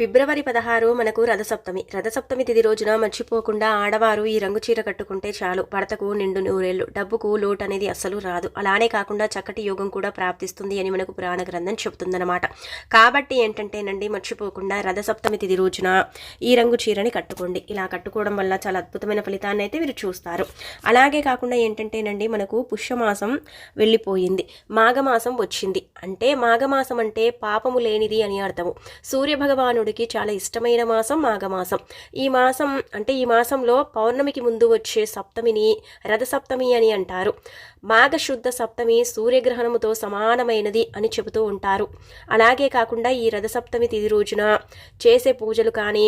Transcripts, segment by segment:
ఫిబ్రవరి పదహారు మనకు రథసప్తమి. రథసప్తమి తిది రోజున మర్చిపోకుండా ఆడవారు ఈ రంగు చీర కట్టుకుంటే చాలు. భర్తకు నిండు నూరేళ్ళు. డబ్బుకు లోటు అనేది అస్సలు రాదు. అలానే కాకుండా చక్కటి యోగం కూడా ప్రాప్తిస్తుంది అని మనకు పురాణ గ్రంథం చెబుతుందన్నమాట. కాబట్టి ఏంటంటేనండి మర్చిపోకుండా రథసప్తమి తిది రోజున ఈ రంగు చీరని కట్టుకోండి. ఇలా కట్టుకోవడం వల్ల చాలా అద్భుతమైన ఫలితాన్ని అయితే మీరు చూస్తారు. అలాగే కాకుండా ఏంటంటేనండి మనకు పుష్యమాసం వెళ్ళిపోయింది. మాఘమాసం వచ్చింది. అంటే మాఘమాసం అంటే పాపము లేనిది అని అర్థము. సూర్యభగవానుడికి చాలా ఇష్టమైన మాసం మాఘమాసం. ఈ మాసం అంటే ఈ మాసంలో పౌర్ణమికి ముందు వచ్చే సప్తమిని రథసప్తమి అని అంటారు. మాఘశుద్ధ సప్తమి సూర్యగ్రహణముతో సమానమైనది అని చెబుతూ ఉంటారు. అలాగే కాకుండా ఈ రథసప్తమి తిది రోజున చేసే పూజలు కానీ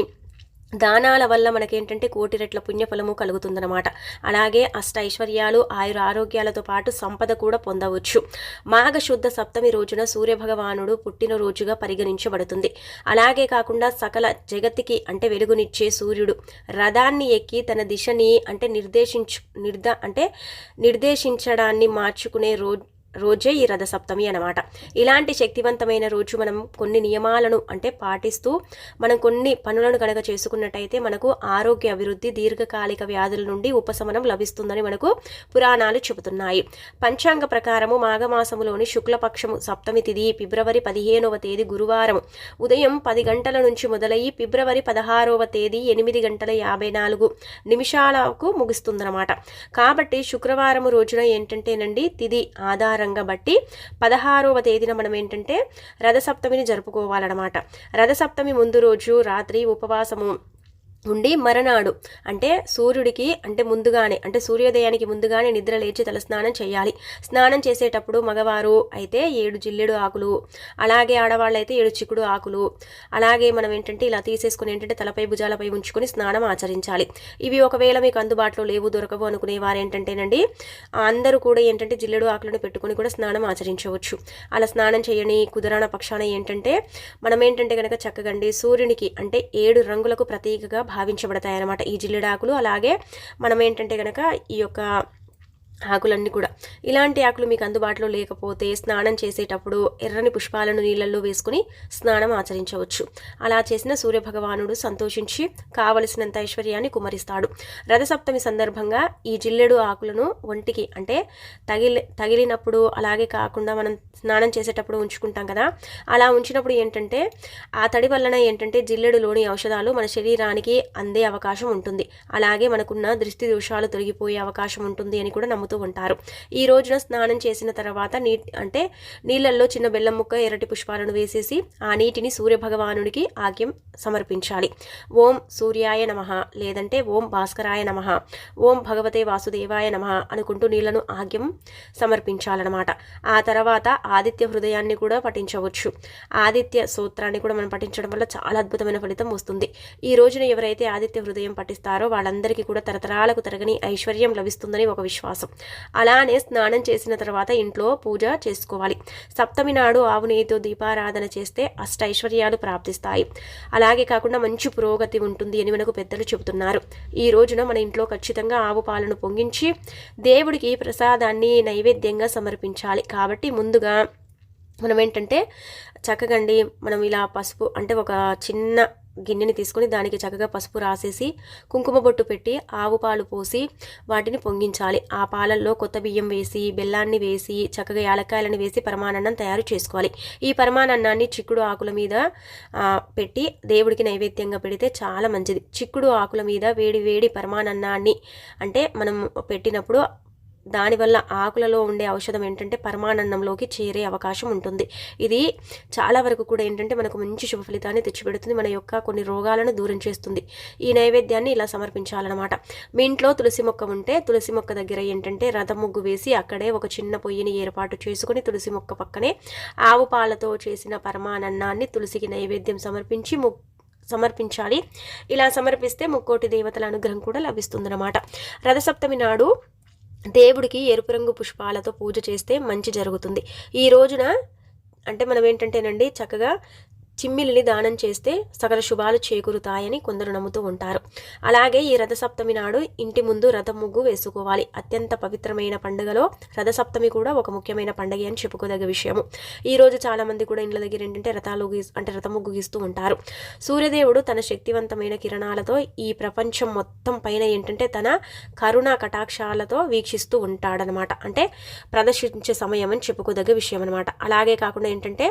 దానాల వల్ల మనకేంటంటే కోటి రెట్ల పుణ్యఫలము కలుగుతుందన్నమాట. అలాగే అష్ట ఐశ్వర్యాలు ఆయుర ఆరోగ్యాలతో పాటు సంపద కూడా పొందవచ్చు. మాఘ శుద్ధ సప్తమి రోజున సూర్యభగవానుడు పుట్టినరోజుగా పరిగణించబడుతుంది. అలాగే కాకుండా సకల జగత్తికి అంటే వెలుగునిచ్చే సూర్యుడు రథాన్ని ఎక్కి తన దిశని అంటే నిర్దేశించు నిర్ద అంటే నిర్దేశించడాన్ని మార్చుకునే రోజు రోజే ఈ రథసప్తమి అనమాట ఇలాంటి శక్తివంతమైన రోజు మనం కొన్ని నియమాలను అంటే పాటిస్తూ మనం కొన్ని పనులను కనుక చేసుకున్నట్టయితే మనకు ఆరోగ్య అభివృద్ధి దీర్ఘకాలిక వ్యాధుల నుండి ఉపశమనం లభిస్తుందని మనకు పురాణాలు చెబుతున్నాయి. పంచాంగ ప్రకారము మాఘమాసములోని శుక్లపక్షము సప్తమి తిథి ఫిబ్రవరి పదిహేనవ తేదీ గురువారం ఉదయం పది గంటల నుంచి మొదలయ్యి ఫిబ్రవరి పదహారవ తేదీ ఎనిమిది గంటల యాభై నాలుగు నిమిషాలకు ముగుస్తుందన్నమాట. కాబట్టి శుక్రవారం రోజున ఏంటంటేనండి తిథి ఆధారంగా బట్టి పదహారవ తేదీన మనం ఏంటంటే రథసప్తమిని జరుపుకోవాలన్నమాట. రథసప్తమి ముందు రోజు రాత్రి ఉపవాసము ఉండి మరనాడు. అంటే సూర్యుడికి అంటే ముందుగానే అంటే సూర్యోదయానికి ముందుగానే నిద్ర లేచి తలస్నానం చేయాలి. స్నానం చేసేటప్పుడు మగవారు అయితే ఏడు జిల్లెడు ఆకులు అలాగే ఆడవాళ్ళు అయితే ఏడు చిక్కుడు ఆకులు అలాగే మనం ఏంటంటే ఇలా తీసేసుకుని ఏంటంటే తలపై భుజాలపై ఉంచుకొని స్నానం ఆచరించాలి. ఇవి ఒకవేళ మీకు అందుబాటులో లేవు దొరకవు అనుకునే వారు ఏంటంటేనండి అందరూ కూడా ఏంటంటే జిల్లెడు ఆకులను పెట్టుకొని కూడా స్నానం ఆచరించవచ్చు. అలా స్నానం చేయని కుదరాన పక్షాన ఏంటంటే మనం ఏంటంటే కనుక చక్కగండి సూర్యునికి అంటే ఏడు రంగులకు ప్రతీకగా భావించబడతాయి అన్నమాట ఈ జిల్లెడాకులు. అలాగే మనం ఏంటంటే కనుక ఈ యొక్క ఆకులన్నీ కూడా. ఇలాంటి ఆకులు మీకు అందుబాటులో లేకపోతే స్నానం చేసేటప్పుడు ఎర్రని పుష్పాలను నీళ్ళల్లో వేసుకుని స్నానం ఆచరించవచ్చు. అలా చేసిన సూర్యభగవానుడు సంతోషించి కావలసినంత ఐశ్వర్యాన్ని కుమరిస్తాడు. రథసప్తమి సందర్భంగా ఈ జిల్లెడు ఆకులను ఒంటికి అంటే తగిలి తగిలినప్పుడు అలాగే కాకుండా మనం స్నానం చేసేటప్పుడు ఉంచుకుంటాం కదా. అలా ఉంచినప్పుడు ఏంటంటే ఆ తడి వలన ఏంటంటే జిల్లెడులోని ఔషధాలు మన శరీరానికి అందే అవకాశం ఉంటుంది. అలాగే మనకున్న దృష్టి దోషాలు తొలగిపోయే అవకాశం ఉంటుంది అని కూడా తాగుతూ ఉంటారు. ఈ రోజున స్నానం చేసిన తర్వాత నీ అంటే నీళ్ళల్లో చిన్న బెల్లం ముక్క ఎర్రటి పుష్పాలను వేసేసి ఆ నీటిని సూర్యభగవానుడికి ఆగ్యం సమర్పించాలి. ఓం సూర్యాయ నమ లేదంటే ఓం భాస్కరాయ నమ ఓం భగవతే వాసుదేవాయ నమ అనుకుంటూ నీళ్ళను ఆగ్యం సమర్పించాలన్నమాట. ఆ తర్వాత ఆదిత్య హృదయాన్ని కూడా పఠించవచ్చు. ఆదిత్య సూత్రాన్ని కూడా మనం పఠించడం వల్ల చాలా అద్భుతమైన ఫలితం వస్తుంది. ఈ రోజున ఎవరైతే ఆదిత్య హృదయం పఠిస్తారో వాళ్ళందరికీ కూడా తరతరాలకు తరగని ఐశ్వర్యం లభిస్తుందని ఒక విశ్వాసం. అలానే స్నానం చేసిన తర్వాత ఇంట్లో పూజ చేసుకోవాలి. సప్తమి నాడు ఆవు నెయ్యితో దీపారాధన చేస్తే అష్ట ఐశ్వర్యాలు ప్రాప్తిస్తాయి. అలాగే కాకుండా మంచి పురోగతి ఉంటుంది అని మనకు పెద్దలు చెబుతున్నారు. ఈ రోజున మన ఇంట్లో ఖచ్చితంగా ఆవు పాలను పొంగించి దేవుడికి ప్రసాదాన్ని నైవేద్యంగా సమర్పించాలి. కాబట్టి ముందుగా మనం ఏంటంటే చక్కగండి మనం ఇలా పసుపు అంటే ఒక చిన్న గిన్నెని తీసుకొని దానికి చక్కగా పసుపు రాసేసి కుంకుమ బొట్టు పెట్టి ఆవు పాలు పోసి వాటిని పొంగించాలి. ఆ పాలల్లో కొత్త బియ్యం వేసి బెల్లాన్ని వేసి చక్కగా యాలక్కాయలను వేసి పరమాన్నం తయారు చేసుకోవాలి. ఈ పరమానన్నాన్ని చిక్కుడు ఆకుల మీద పెట్టి దేవుడికి నైవేద్యంగా పెడితే చాలా మంచిది. చిక్కుడు ఆకుల మీద వేడి వేడి పరమానన్నాన్ని అంటే మనం పెట్టినప్పుడు దానివల్ల ఆకులలో ఉండే ఔషధం ఏంటంటే పరమానందంలోకి చేరే అవకాశం ఉంటుంది. ఇది చాలా వరకు కూడా ఏంటంటే మనకు మంచి శుభ ఫలితాన్ని తెచ్చిపెడుతుంది. మన యొక్క కొన్ని రోగాలను దూరం చేస్తుంది. ఈ నైవేద్యాన్ని ఇలా సమర్పించాలన్నమాట. మీ ఇంట్లో తులసి మొక్క ఉంటే తులసి మొక్క దగ్గర ఏంటంటే రథం ముగ్గు వేసి అక్కడే ఒక చిన్న పొయ్యిని ఏర్పాటు చేసుకుని తులసి మొక్క పక్కనే ఆవు పాలతో చేసిన పరమానన్నాన్ని తులసికి నైవేద్యం సమర్పించి ము సమర్పించాలి. ఇలా సమర్పిస్తే ముక్కోటి దేవతల అనుగ్రహం కూడా లభిస్తుందన్నమాట. రథసప్తమి నాడు దేవుడికి ఎరుపు రంగు పుష్పాలతో పూజ చేస్తే మంచి జరుగుతుంది. ఈ రోజున అంటే మనం ఏంటంటేనండి చక్కగా చిమ్మిలిని దానం చేస్తే సకల శుభాలు చేకూరుతాయని కొందరు నమ్ముతూ ఉంటారు. అలాగే ఈ రథసప్తమి నాడు ఇంటి ముందు రథం ముగ్గు వేసుకోవాలి. అత్యంత పవిత్రమైన పండుగలో రథసప్తమి కూడా ఒక ముఖ్యమైన పండుగ అని చెప్పుకోదగ్గ విషయము. ఈ రోజు చాలా మంది కూడా ఇండ్ల దగ్గర ఏంటంటే రథాలు అంటే రథం ముగ్గు గీస్తూ ఉంటారు. సూర్యదేవుడు తన శక్తివంతమైన కిరణాలతో ఈ ప్రపంచం మొత్తం పైన ఏంటంటే తన కరుణ కటాక్షాలతో వీక్షిస్తూ ఉంటాడనమాట. అంటే ప్రదర్శించే సమయం అని చెప్పుకోదగ్గ విషయం అనమాట అలాగే కాకుండా ఏంటంటే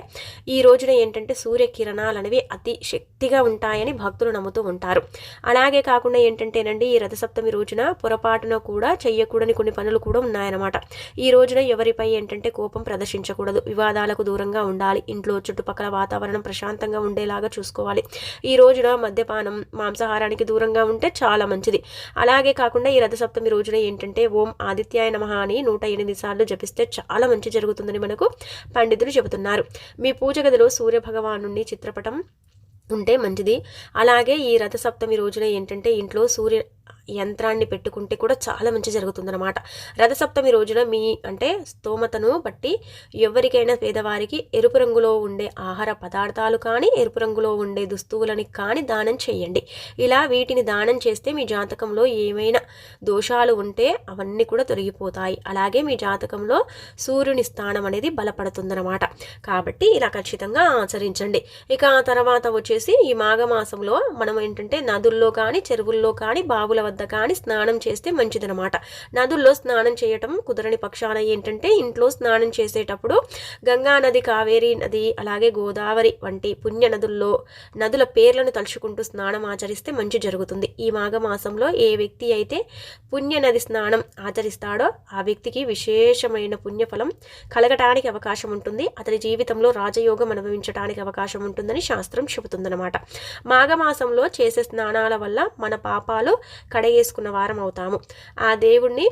ఈ రోజున ఏంటంటే సూర్య కిరణాలనేవి అతి శక్తిగా ఉంటాయని భక్తులు నమ్ముతూ ఉంటారు. అలాగే కాకుండా ఏంటంటేనండి ఈ రథసప్తమి రోజున పొరపాటున కూడా చేయకూడని కొన్ని పనులు కూడా ఉన్నాయన్నమాట. ఈ రోజున ఎవరిపై ఏంటంటే కోపం ప్రదర్శించకూడదు. వివాదాలకు దూరంగా ఉండాలి. ఇంట్లో చుట్టుపక్కల వాతావరణం ప్రశాంతంగా ఉండేలాగా చూసుకోవాలి. ఈ రోజున మద్యపానం మాంసాహారానికి దూరంగా ఉంటే చాలా మంచిది. అలాగే కాకుండా ఈ రథసప్తమి రోజున ఏంటంటే ఓం ఆదిత్యాయ నమ అని నూట ఎనిమిది సార్లు జపిస్తే చాలా మంచి జరుగుతుందని మనకు పండితులు చెబుతున్నారు. మీ పూజ గదిలో సూర్య భగవాను చిత్రపటం ఉంటే మంచిది. అలాగే ఈ రథసప్తమి రోజున ఏంటంటే ఇంట్లో సూర్య యంత్రాన్ని పెట్టుకుంటే కూడా చాలా మంచి జరుగుతుందన్నమాట. రథసప్తమి రోజున మీ అంటే స్తోమతను బట్టి ఎవరికైనా పేదవారికి ఎరుపు రంగులో ఉండే ఆహార పదార్థాలు కానీ ఎరుపు రంగులో ఉండే దుస్తువులని కానీ దానం చేయండి. ఇలా వీటిని దానం చేస్తే మీ జాతకంలో ఏమైనా దోషాలు ఉంటే అవన్నీ కూడా తొలగిపోతాయి. అలాగే మీ జాతకంలో సూర్యుని స్థానం అనేది బలపడుతుందన్నమాట. కాబట్టి ఇలా ఖచ్చితంగా ఆచరించండి. ఇక తర్వాత వచ్చేసి ఈ మాఘమాసంలో మనం ఏంటంటే నదుల్లో కానీ చెరువుల్లో కానీ బావుల వద్ద కానీ స్నానం చేస్తే మంచిదనమాట నదుల్లో స్నానం చేయటం కుదరని పక్షాన ఏంటంటే ఇంట్లో స్నానం చేసేటప్పుడు గంగా నది కావేరి నది అలాగే గోదావరి వంటి పుణ్య నదుల్లో నదుల పేర్లను తలుచుకుంటూ స్నానం ఆచరిస్తే మంచి జరుగుతుంది. ఈ మాఘమాసంలో ఏ వ్యక్తి అయితే పుణ్య నది స్నానం ఆచరిస్తాడో ఆ వ్యక్తికి విశేషమైన పుణ్యఫలం కలగటానికి అవకాశం ఉంటుంది. అతని జీవితంలో రాజయోగం అనుభవించడానికి అవకాశం ఉంటుందని శాస్త్రం చెబుతుందన్నమాట. మాఘమాసంలో చేసే స్నానాల వల్ల మన పాపాలు కడగేసుకున్న వారం అవుతాము. ఆ దేవుణ్ణి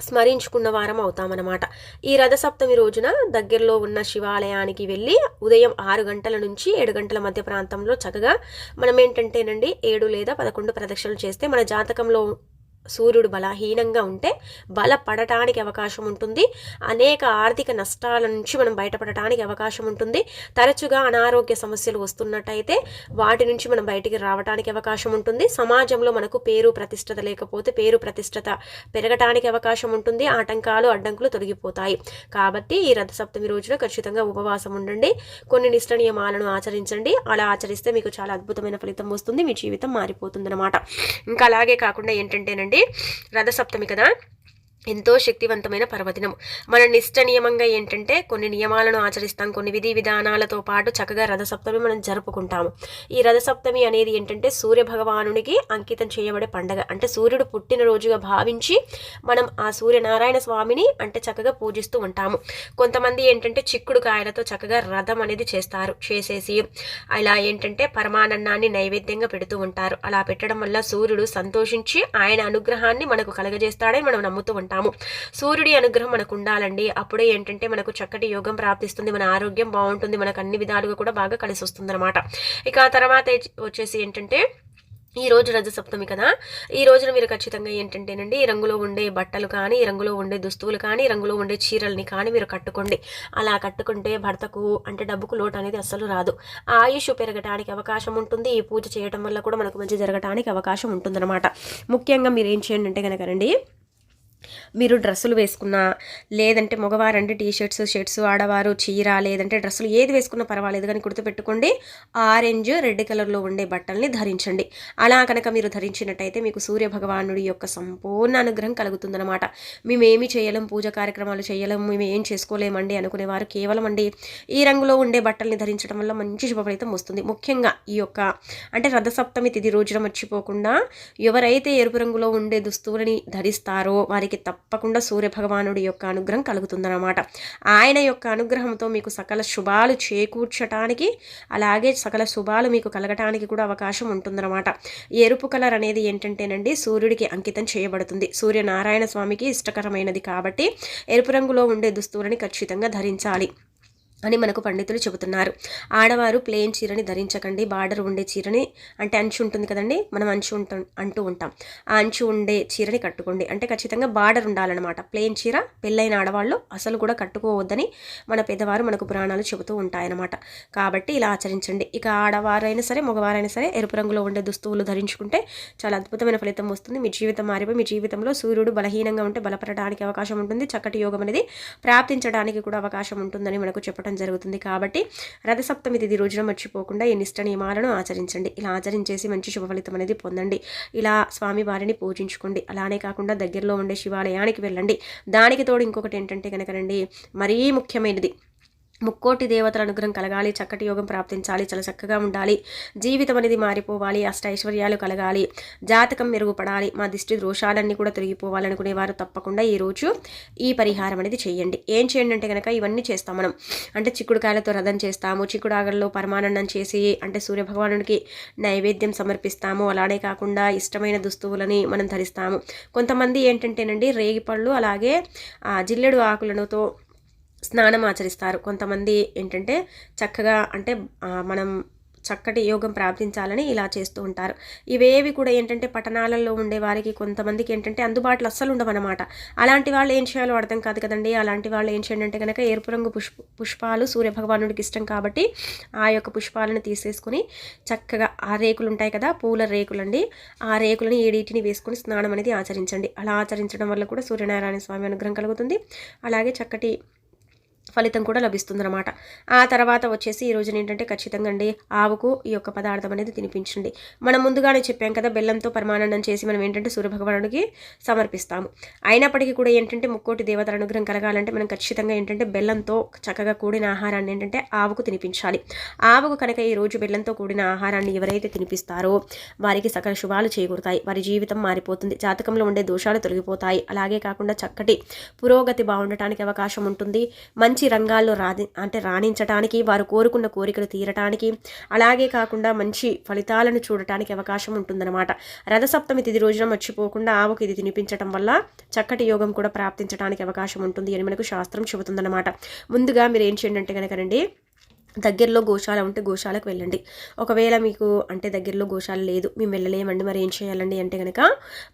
స్మరించుకున్న వారం అవుతామన్నమాట. ఈ రథసప్తమి రోజున దగ్గరలో ఉన్న శివాలయానికి వెళ్ళి ఉదయం ఆరు గంటల నుంచి ఏడు గంటల మధ్య ప్రాంతంలో చక్కగా మనం ఏంటంటేనండి ఏడు లేదా పదకొండు ప్రదక్షిణలు చేస్తే మన జాతకంలో సూర్యుడు బలహీనంగా ఉంటే బలపడటానికి అవకాశం ఉంటుంది. అనేక ఆర్థిక నష్టాల నుంచి మనం బయటపడటానికి అవకాశం ఉంటుంది. తరచుగా అనారోగ్య సమస్యలు వస్తున్నట్టయితే వాటి నుంచి మనం బయటికి రావడానికి అవకాశం ఉంటుంది. సమాజంలో మనకు పేరు ప్రతిష్టత లేకపోతే పేరు ప్రతిష్టత పెరగటానికి అవకాశం ఉంటుంది. ఆటంకాలు అడ్డంకులు తొలగిపోతాయి. కాబట్టి ఈ రథ సప్తమి రోజున ఖచ్చితంగా ఉపవాసం ఉండండి. కొన్ని నిష్ట నియమాలను ఆచరించండి. అలా ఆచరిస్తే మీకు చాలా అద్భుతమైన ఫలితం వస్తుంది. మీ జీవితం మారిపోతుందన్నమాట. ఇంకా అలాగే కాకుండా ఏంటంటేనండి అండి. రథసప్తమి కదా? ఎంతో శక్తివంతమైన పర్వదినం. మన నిష్ట నియమంగా ఏంటంటే కొన్ని నియమాలను ఆచరిస్తాం కొన్ని విధి విధానాలతో పాటు చక్కగా రథసప్తమి మనం జరుపుకుంటాము. ఈ రథసప్తమి అనేది ఏంటంటే సూర్య భగవానునికి అంకితం చేయబడే పండగ. అంటే సూర్యుడు పుట్టినరోజుగా భావించి మనం ఆ సూర్యనారాయణ స్వామిని అంటే చక్కగా పూజిస్తూ ఉంటాము. కొంతమంది ఏంటంటే చిక్కుడు కాయలతో చక్కగా రథం అనేది చేస్తారు చేసేసి అలా ఏంటంటే పరమానందాన్ని నైవేద్యంగా పెడుతూ ఉంటారు. అలా పెట్టడం వల్ల సూర్యుడు సంతోషించి ఆయన అనుగ్రహాన్ని మనకు కలగజేస్తాడని మనం నమ్ముతూ ఉంటాం. ఉంటాము సూర్యుడి అనుగ్రహం మనకు ఉండాలండి. అప్పుడే ఏంటంటే మనకు చక్కటి యోగం ప్రాప్తిస్తుంది. మన ఆరోగ్యం బాగుంటుంది. మనకు అన్ని విధాలుగా కూడా బాగా కలిసి వస్తుంది అనమాట ఇక ఆ తర్వాత వచ్చేసి ఏంటంటే ఈ రోజు రజ సప్తమి కదా. ఈ రోజున మీరు ఖచ్చితంగా ఏంటంటేనండి ఈ రంగులో ఉండే బట్టలు కానీ ఈ రంగులో ఉండే దుస్తువులు కానీ రంగులో ఉండే చీరల్ని కానీ మీరు కట్టుకోండి. అలా కట్టుకుంటే భర్తకు అంటే డబ్బుకు లోటు అనేది అస్సలు రాదు. ఆయుష్ పెరగటానికి అవకాశం ఉంటుంది. ఈ పూజ చేయడం వల్ల కూడా మనకు మంచి జరగటానికి అవకాశం ఉంటుందన్నమాట. ముఖ్యంగా మీరు ఏం చేయండి అంటే కనుక రండి మీరు డ్రెస్సులు వేసుకున్నా లేదంటే మగవారంటే టీ షర్ట్స్ షర్ట్స్ ఆడవారు చీర లేదంటే డ్రెస్సులు ఏది వేసుకున్నా పర్వాలేదు కానీ గుర్తుపెట్టుకోండి ఆరెంజ్ రెడ్ కలర్లో ఉండే బట్టల్ని ధరించండి. అలా కనుక మీరు ధరించినట్టయితే మీకు సూర్య భగవానుడి యొక్క సంపూర్ణ అనుగ్రహం కలుగుతుందన్నమాట. మేమేమి చేయలేం పూజ కార్యక్రమాలు చేయలేం మేము ఏం చేసుకోలేమండి అనుకునేవారు కేవలం అండి ఈ రంగులో ఉండే బట్టల్ని ధరించడం వల్ల మంచి శుభఫలితం వస్తుంది. ముఖ్యంగా ఈ యొక్క అంటే రథసప్తమి తిది రోజున మర్చిపోకుండా ఎవరైతే ఎరుపు రంగులో ఉండే దుస్తువులని ధరిస్తారో వారికి వారికి తప్పకుండా సూర్యభగవానుడి యొక్క అనుగ్రహం కలుగుతుందన్నమాట. ఆయన యొక్క అనుగ్రహంతో మీకు సకల శుభాలు చేకూర్చటానికి అలాగే సకల శుభాలు మీకు కలగటానికి కూడా అవకాశం ఉంటుందన్నమాట. ఎరుపు కలర్ అనేది ఏంటంటేనండి సూర్యుడికి అంకితం చేయబడుతుంది. సూర్యనారాయణ స్వామికి ఇష్టకరమైనది కాబట్టి ఎరుపు రంగులో ఉండే దుస్తువులని ఖచ్చితంగా ధరించాలి. అని మనకు పండితులు చెబుతున్నారు. ఆడవారు ప్లేన్ చీరని ధరించకండి బార్డర్ ఉండే చీరని అంటే అంచు ఉంటుంది కదండి మనం అంచు ఉంటాం అంటూ ఉంటాం. ఆ అంచు ఉండే చీరని కట్టుకోండి. అంటే ఖచ్చితంగా బార్డర్ ఉండాలన్నమాట. ప్లేన్ చీర పెళ్ళైన ఆడవాళ్ళు అసలు కూడా కట్టుకోవద్దని మన పెద్దవారు మనకు పురాణాలు చెబుతూ ఉంటాయన్నమాట. కాబట్టి ఇలా ఆచరించండి. ఇక ఆడవారైనా సరే మగవారైనా సరే ఎరుపు రంగులో ఉండే దుస్తువులు ధరించుకుంటే చాలా అద్భుతమైన ఫలితం వస్తుంది. మీ జీవితం మారిపోయి మీ జీవితంలో సూర్యుడు బలహీనంగా ఉంటే బలపడడానికి అవకాశం ఉంటుంది. చక్కటి యోగం అనేది ప్రాప్తించడానికి కూడా అవకాశం ఉంటుందని మనకు చెప్పడం జరుగుతుంది కాబట్టి రథసప్తమి తిథి రోజున మర్చిపోకుండా ఈ నిష్ట నియమాలను ఆచరించండి. ఇలా ఆచరించేసి మంచి శుభ ఫలితం అనేది పొందండి. ఇలా స్వామి వారిని పూజించుకోండి. అలానే కాకుండా దగ్గరలో ఉండే శివాలయానికి వెళ్ళండి. దానికి తోడు ఇంకొకటి ఏంటంటే కనుకనండి మరీ ముఖ్యమైనది ముక్కోటి దేవతల అనుగ్రహం కలగాలి చక్కటి యోగం ప్రాప్తించాలి చాలా చక్కగా ఉండాలి. జీవితం అనేది మారిపోవాలి అష్ట ఐశ్వర్యాలు కలగాలి. జాతకం మెరుగుపడాలి మా దిష్టి దోషాలన్నీ కూడా తొలగిపోవాలనుకునే వారు తప్పకుండా ఈరోజు ఈ పరిహారం అనేది చేయండి. ఏం చేయండి అంటే కనుక ఇవన్నీ చేస్తాం మనం. అంటే చిక్కుడుకాయలతో రథం చేస్తాము చిక్కుడాగల్లో పరమానందం చేసి అంటే సూర్యభగవానుడికి నైవేద్యం సమర్పిస్తాము. అలానే కాకుండా ఇష్టమైన దుస్తువులని మనం ధరిస్తాము. కొంతమంది ఏంటంటేనండి రేగిపళ్ళు అలాగే జిల్లెడు ఆకులతో స్నానం ఆచరిస్తారు. కొంతమంది ఏంటంటే చక్కగా అంటే మనం చక్కటి యోగం ప్రాప్తించాలని ఇలా చేస్తూ ఉంటారు. ఇవేవి కూడా ఏంటంటే పట్టణాలలో ఉండే వారికి కొంతమందికి ఏంటంటే అందుబాటులో అస్సలు ఉండవన్నమాట. అలాంటి వాళ్ళు ఏం చేయాలో అర్థం కాదు కదండి. అలాంటి వాళ్ళు ఏం చేయండి అంటే కనుక ఎరుపు రంగు పుష్ప పుష్పాలు సూర్యభగవానుడికి ఇష్టం కాబట్టి ఆ యొక్క పుష్పాలను తీసేసుకుని చక్కగా ఆ రేకులు ఉంటాయి కదా పూల రేకులండి. ఆ రేకులని ఏడీటిని వేసుకుని స్నానం అనేది ఆచరించండి. అలా ఆచరించడం వల్ల కూడా సూర్యనారాయణ స్వామి అనుగ్రహం కలుగుతుంది. అలాగే చక్కటి ఫలితం కూడా లభిస్తుందన్నమాట. ఆ తర్వాత వచ్చేసి ఈ రోజున ఏంటంటే ఖచ్చితంగా అండి ఆవుకు ఈ యొక్క పదార్థం అనేది తినిపించండి. మనం ముందుగానే చెప్పాం కదా బెల్లంతో పరమానందం చేసి మనం ఏంటంటే సూర్యభగవానుడికి సమర్పిస్తాము. అయినప్పటికీ కూడా ఏంటంటే ముక్కోటి దేవతల అనుగ్రహం కలగాలంటే మనం ఖచ్చితంగా ఏంటంటే బెల్లంతో చక్కగా కూడిన ఆహారాన్ని ఏంటంటే ఆవుకు తినిపించాలి. ఆవుకు కనుక ఈ రోజు బెల్లంతో కూడిన ఆహారాన్ని ఎవరైతే తినిపిస్తారో వారికి సకల శుభాలు చేకూరుతాయి. వారి జీవితం మారిపోతుంది. జాతకంలో ఉండే దోషాలు తొలగిపోతాయి. అలాగే కాకుండా చక్కటి పురోగతి బాగుండటానికి అవకాశం ఉంటుంది. మంచి మంచి రంగాల్లో రాది అంటే రాణించడానికి వారు కోరుకున్న కోరికలు తీరటానికి అలాగే కాకుండా మంచి ఫలితాలను చూడటానికి అవకాశం ఉంటుందన్నమాట. రథసప్తమి తిది రోజున మర్చిపోకుండా ఆవుకు ఇది తినిపించడం వల్ల చక్కటి యోగం కూడా ప్రాప్తించడానికి అవకాశం ఉంటుంది అని మనకు శాస్త్రం చెబుతుందన్నమాట. ముందుగా మీరు ఏం చేయండి అంటే కనుకనండి దగ్గరలో గోశాల ఉంటే గోశాలకు వెళ్ళండి. ఒకవేళ మీకు అంటే దగ్గరలో గోశాల లేదు మేము వెళ్ళలేమండి మరి ఏం చేయాలండి అంటే కనుక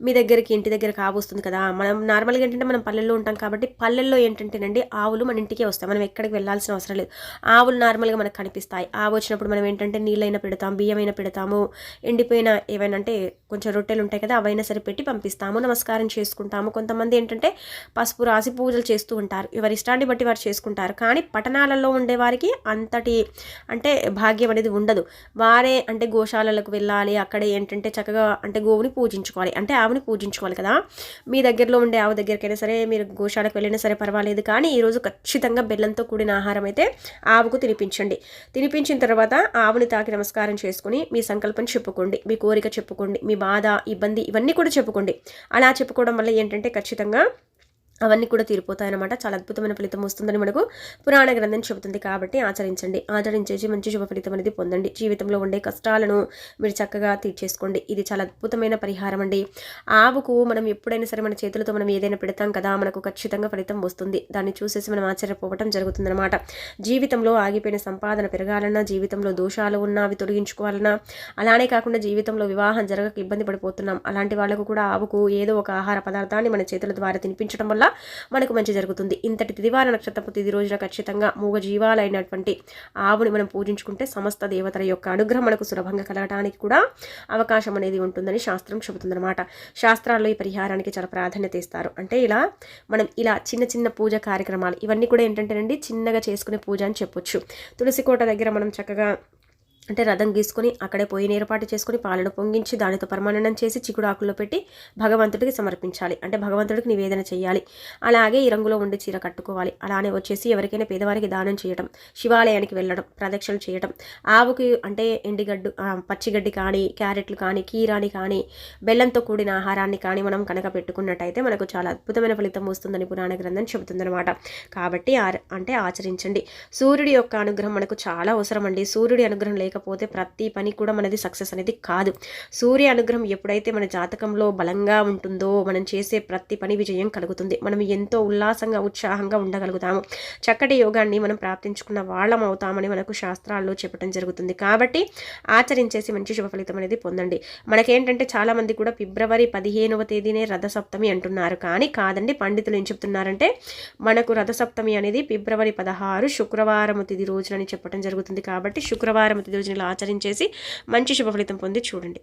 మీ దగ్గరికి ఇంటి దగ్గర వస్తుంది కదా మనం నార్మల్గా ఏంటంటే మనం పల్లెల్లో ఉంటాం కాబట్టి పల్లెల్లో ఏంటంటేనండి ఆవులు మన ఇంటికే వస్తాయి మనం ఎక్కడికి వెళ్ళాల్సిన అవసరం లేదు. ఆవులు నార్మల్గా మనకు కనిపిస్తాయి. ఆవు వచ్చినప్పుడు మనం ఏంటంటే నీళ్ళైనా పెడతాం బియ్యమైనా పెడతాము ఎండిపోయిన ఏవైనా అంటే కొంచెం రొట్టెలు ఉంటాయి కదా అవైనా సరే పెట్టి పంపిస్తాము నమస్కారం చేసుకుంటాము. కొంతమంది ఏంటంటే పసుపు రాసి పూజలు చేస్తూ ఉంటారు ఎవరి ఇష్టాన్ని బట్టి వారు చేసుకుంటారు. కానీ పట్టణాలలో ఉండేవారికి అంతటి వాటి అంటే భాగ్యం అనేది ఉండదు. వారే అంటే గోశాలలకు వెళ్ళాలి అక్కడ ఏంటంటే చక్కగా అంటే గోవుని పూజించుకోవాలి. అంటే ఆవుని పూజించుకోవాలి కదా. మీ దగ్గరలో ఉండే ఆవు దగ్గరికైనా సరే మీరు గోశాలకు వెళ్ళినా సరే పర్వాలేదు. కానీ ఈరోజు ఖచ్చితంగా బెల్లంతో కూడిన ఆహారం అయితే ఆవుకు తినిపించండి. తినిపించిన తర్వాత ఆవుని తాకి నమస్కారం చేసుకుని మీ సంకల్పం చెప్పుకోండి. మీ కోరిక చెప్పుకోండి. మీ బాధ ఇబ్బంది ఇవన్నీ కూడా చెప్పుకోండి. అలా చెప్పుకోవడం వల్ల ఏంటంటే ఖచ్చితంగా అవన్నీ కూడా తీరిపోతాయన్నమాట. చాలా అద్భుతమైన ఫలితం వస్తుందని మనకు పురాణ గ్రంథం చెబుతుంది కాబట్టి ఆచరించండి. ఆచరించేసి మంచి శుభ ఫలితం అనేది పొందండి. జీవితంలో ఉండే కష్టాలను మీరు చక్కగా తీర్చేసుకోండి. ఇది చాలా అద్భుతమైన పరిహారం అండి. ఆవుకు మనం ఎప్పుడైనా సరే మన చేతులతో మనం ఏదైనా పెడతాం కదా మనకు ఖచ్చితంగా ఫలితం వస్తుంది. దాన్ని చూసేసి మనం ఆశ్చర్యపోవటం జరుగుతుందన్నమాట. జీవితంలో ఆగిపోయిన సంపాదన పెరగాలన్నా జీవితంలో దోషాలు ఉన్నా అవి తొలగించుకోవాలన్నా అలానే కాకుండా జీవితంలో వివాహం జరగక ఇబ్బంది పడిపోతున్నాం. అలాంటి వాళ్ళకు కూడా ఆవుకు ఏదో ఒక ఆహార పదార్థాన్ని మన చేతుల ద్వారా తినిపించడం వల్ల మనకు మంచి జరుగుతుంది. ఇంతటి తిదివార నక్షత్రపు తిది రోజున ఖచ్చితంగా మూగ జీవాలైనటువంటి ఆవుని మనం పూజించుకుంటే సమస్త దేవతల యొక్క అనుగ్రహం మనకు సులభంగా కలగడానికి కూడా అవకాశం అనేది ఉంటుందని శాస్త్రం చెబుతుందన్నమాట. శాస్త్రాల్లో ఈ పరిహారానికి చాలా ప్రాధాన్యత ఇస్తారు. అంటే ఇలా మనం ఇలా చిన్న చిన్న పూజ కార్యక్రమాలు ఇవన్నీ కూడా ఏంటంటేనండి చిన్నగా చేసుకునే పూజ అని చెప్పొచ్చు. తులసి కోట దగ్గర మనం చక్కగా అంటే రథం గీసుకొని అక్కడే పోయి ఏర్పాటు చేసుకుని పాలను పొంగించి దానితో పరమాన్నం చేసి చిక్కుడు ఆకుల్లో పెట్టి భగవంతుడికి సమర్పించాలి. అంటే భగవంతుడికి నివేదన చేయాలి అలాగే ఈ రంగులో ఉండి చీర కట్టుకోవాలి. అలానే వచ్చేసి ఎవరికైనా పేదవారికి దానం చేయడం శివాలయానికి వెళ్ళడం ప్రదక్షిణలు చేయడం ఆవుకి అంటే ఎండిగడ్డు పచ్చిగడ్డి కానీ క్యారెట్లు కానీ కీరాని కానీ బెల్లంతో కూడిన ఆహారాన్ని కానీ మనం కనుక పెట్టుకున్నట్టయితే మనకు చాలా అద్భుతమైన ఫలితం వస్తుందని పురాణ గ్రంథం చెబుతుందన్నమాట. కాబట్టి అంటే ఆచరించండి. సూర్యుడి యొక్క అనుగ్రహం మనకు చాలా అవసరం అండి సూర్యుడి అనుగ్రహం లేక లేకపోతే ప్రతి పని కూడా మనది సక్సెస్ అనేది కాదు. సూర్య అనుగ్రహం ఎప్పుడైతే మన జాతకంలో బలంగా ఉంటుందో మనం చేసే ప్రతి పని విజయం కలుగుతుంది. మనం ఎంతో ఉల్లాసంగా ఉత్సాహంగా ఉండగలుగుతాము. చక్కటి యోగాన్ని మనం ప్రాప్తించుకున్న వాళ్ళం అవుతామని మనకు శాస్త్రాల్లో చెప్పడం జరుగుతుంది. కాబట్టి ఆచరించేసి మంచి శుభ ఫలితం అనేది పొందండి. మనకేంటంటే చాలామంది కూడా ఫిబ్రవరి పదిహేనవ తేదీనే రథసప్తమి అంటున్నారు. కానీ కాదండి పండితులు ఏం చెప్తున్నారంటే మనకు రథసప్తమి అనేది ఫిబ్రవరి పదహారు శుక్రవారం తిది రోజునని చెప్పడం జరుగుతుంది. కాబట్టి శుక్రవారం తిది రోజున ఇలా ఆచరించేసి మంచి శుభ ఫలితం పొంది చూడండి.